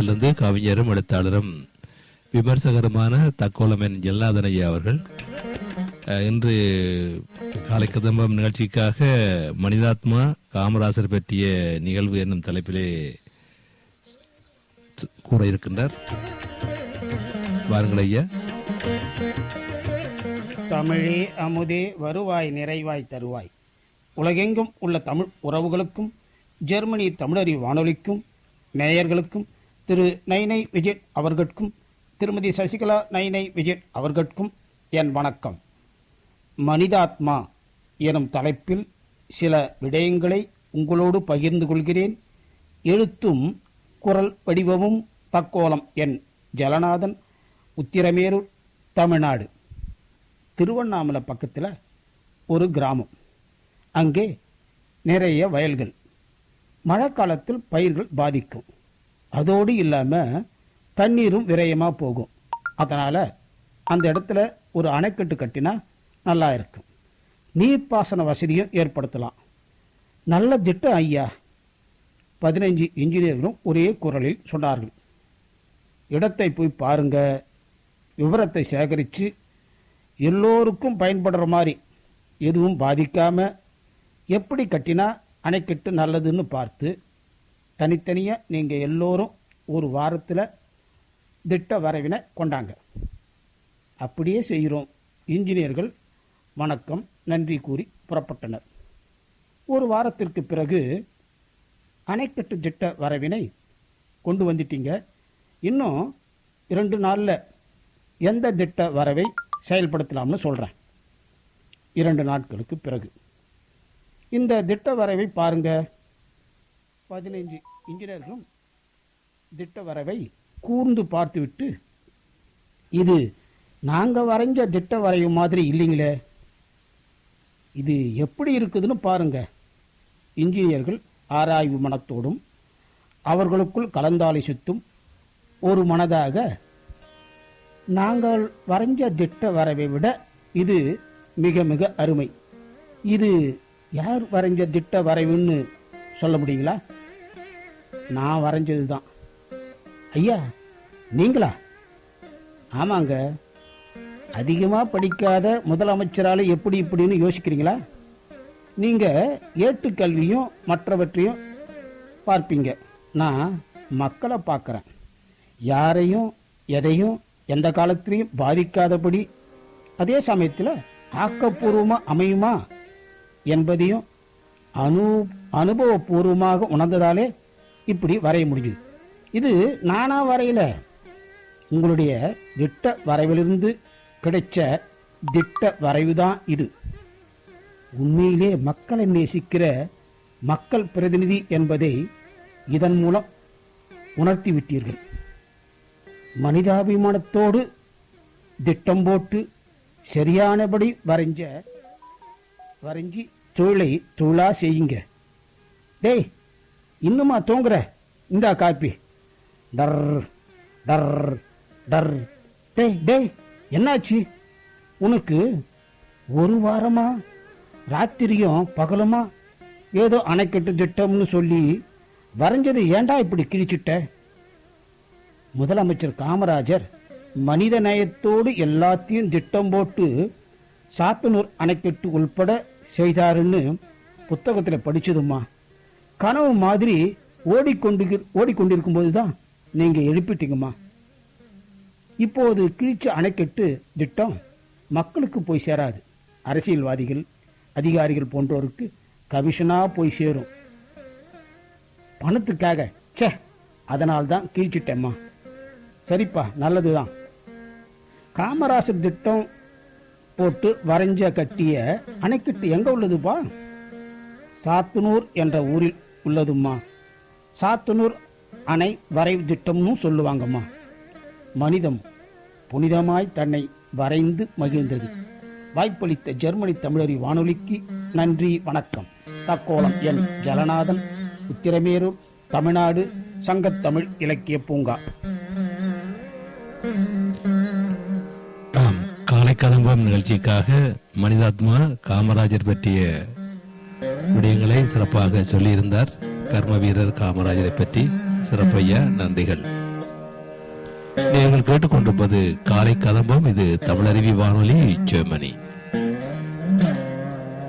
இருந்து கவிஞரும் எழுத்தாளரும் விமர்சகருமான தக்கோலமன் ஜெல்லாதன் ஐயா அவர்கள் இன்று காலை கதம்பம் நிகழ்ச்சிக்காக மனிதாத்மா காமராசர் பற்றிய நிகழ்வு என்னும் தலைப்பிலே கூற இருக்கின்றார். வாருங்கள் ஐயா. தமிழே அமுதே வருவாய் நிறைவாய் தருவாய். உலகெங்கும் உள்ள தமிழ் உறவுகளுக்கும் ஜெர்மனி தமிழறி வானொலிக்கும் நேயர்களுக்கும் திரு நைனை விஜய் அவர்களுக்கும் திருமதி சசிகலா நைனை விஜய் அவர்களுக்கும் என் வணக்கம். மனிதாத்மா எனும் தலைப்பில் சில விடயங்களை உங்களோடு பகிர்ந்து கொள்கிறேன். எழுத்தும் குரல் வடிவமும் தக்கோலம் என் ஜலநாதன் உத்திரமேரூர் தமிழ்நாடு. திருவண்ணாமலை பக்கத்தில் ஒரு கிராமம். அங்கே நிறைய வயல்கள். மழை காலத்தில் பயிர்கள் பாதிக்கும். அதோடு இல்லாமல் தண்ணீரும் விரயமாக போகும். அதனால் அந்த இடத்துல ஒரு அணைக்கட்டு கட்டினா நல்லா இருக்கும். நீர்ப்பாசன வசதியும் ஏற்படுத்தலாம். நல்ல திட்டம் ஐயா. பதினைஞ்சு இன்ஜினியர்களும் ஒரே குரலில் சொன்னார்கள். இடத்தை போய் பாருங்க. விவரத்தை சேகரித்து எல்லோருக்கும் பயன்படுற மாதிரி எதுவும் பாதிக்காமல் எப்படி கட்டினா அணைக்கட்டு நல்லதுன்னு பார்த்து தனித்தனியாக நீங்கள் எல்லோரும் ஒரு வாரத்தில் திட்ட வரைவினை கொண்டாங்க. அப்படியே செய்கிறோம். இன்ஜினியர்கள் வணக்கம் நன்றி கூறி புறப்பட்டனர். ஒரு வாரத்திற்கு பிறகு அணைக்கட்டு திட்ட வரவினை கொண்டு வந்துட்டீங்க. இன்னும் இரண்டு நாளில் எந்த திட்ட வரவை செயல்படுத்தலாம்னு சொல்கிறேன் இரண்டு நாட்களுக்கு பிறகு. இந்த திட்ட வரைவை பாருங்கள் பதினைஞ்சு இன்ஜினியர்களும் திட்ட வரைவை கூர்ந்து பார்த்துவிட்டு இது நாங்கள் வரைஞ்ச திட்ட வரைவு மாதிரி இல்லைங்களே இது எப்படி இருக்குதுன்னு பாருங்க. இன்ஜினியர்கள் ஆராய்வு மனத்தோடும் அவர்களுக்குள் கலந்தாலோசித்தும் ஒரு மனதாக நாங்கள் வரைஞ்ச திட்ட வரைவை விட இது மிக மிக அருமை. இது யார் வரைஞ்ச திட்ட வரைவுன்னு சொல்ல முடியுங்களா? நான் வரைஞ்சது தான். ஐயா நீங்களா? ஆமாங்க. அதிகமாக படிக்காத முதலமைச்சரால் எப்படி இப்படின்னு யோசிக்கிறீங்களா? நீங்கள் ஏட்டுக்கல்வியும் மற்றவற்றையும் பார்ப்பீங்க. நான் மக்களை பார்க்குறேன். யாரையும் எதையும் எந்த காலத்திலையும் பாதிக்காதபடி அதே சமயத்தில் ஆக்கப்பூர்வமாக அமையுமா என்பதையும் அனு அனுபவபூர்வமாக உணர்ந்ததாலே இப்படி வரைய முடியுது இது நானா வரையில. உங்களுடைய திட்ட வரைவிலிருந்து கிடைச்ச திட்ட வரைவு தான் இது. உண்மையிலே மக்களை நேசிக்கிற மக்கள் பிரதிநிதி என்பதை இதன் மூலம் உணர்த்தி விட்டீர்கள். மனிதாபிமானத்தோடு திட்டம் போட்டு சரியானபடி வரைஞ்ச வரைஞ்சி தூளை தூளா செய்யுங்க. டேய் இன்னுமா தூங்குற? இந்தா காப்பி. டர் டர் டர். டேய் டேய் என்னாச்சு? உனக்கு ஒரு வாரமா? ராத்திரியும் பகலுமா? ஏதோ அணைக்கட்டு திட்டம்னு சொல்லி வரைஞ்சது ஏண்டா இப்படி கிழிச்சிட்ட? முதலமைச்சர் காமராஜர் மனித நேயத்தோடு எல்லாத்தையும் திட்டம் போட்டு சாத்தனூர் அணைக்கட்டு உள்பட செய்தாருன்னு புத்தகத்தில் படிச்சதும்மா. கனவு மாதிரி ஓடிக்கொண்டு ஓடிக்கொண்டிருக்கும் போது தான் நீங்கள் எழுப்பிட்டீங்கம்மா. இப்போது கிழிச்ச அணைக்கட்டு திட்டம் மக்களுக்கு போய் சேராது. அரசியல்வாதிகள் அதிகாரிகள் போன்றோருக்கு கமிஷனாக போய் சேரும். பணத்துக்காக ச்சே அதனால் தான் கிழிச்சிட்டேம்மா. சரிப்பா நல்லதுதான். காமராசர் திட்டம் போட்டு வரைஞ்ச கட்டிய அணைக்கட்டு எங்க உள்ளதுப்பா? சாத்தனூர் என்ற ஊரில் உள்ளதும்மா. சாத்தனூர் அணை வரைவு திட்டம்னு சொல்லுவாங்கம்மா. மனிதம் புனிதமாய் தன்னை வரைந்து மகிழ்ந்தது. வாய்ப்பளித்த ஜெர்மனி தமிழறி வானொலிக்கு நன்றி வணக்கம். தக்கோலம் என் ஜலநாதன் உத்திரமேரூர் தமிழ்நாடு சங்கத்தமிழ் இலக்கிய பூங்கா. காலை கதம்பம் நிகழ்ச்சிக்காக மனிதாத்மா காமராஜர் பற்றிய விடயங்களை சிறப்பாக சொல்லியிருந்தார். கர்ம வீரர் காமராஜரை பற்றி சிறப்பையா நன்றிகள். நீங்கள் கேட்டுக்கொண்டிருப்பது காலை கதம்பம் இது தமிழருவி வானொலி ஜெர்மனி.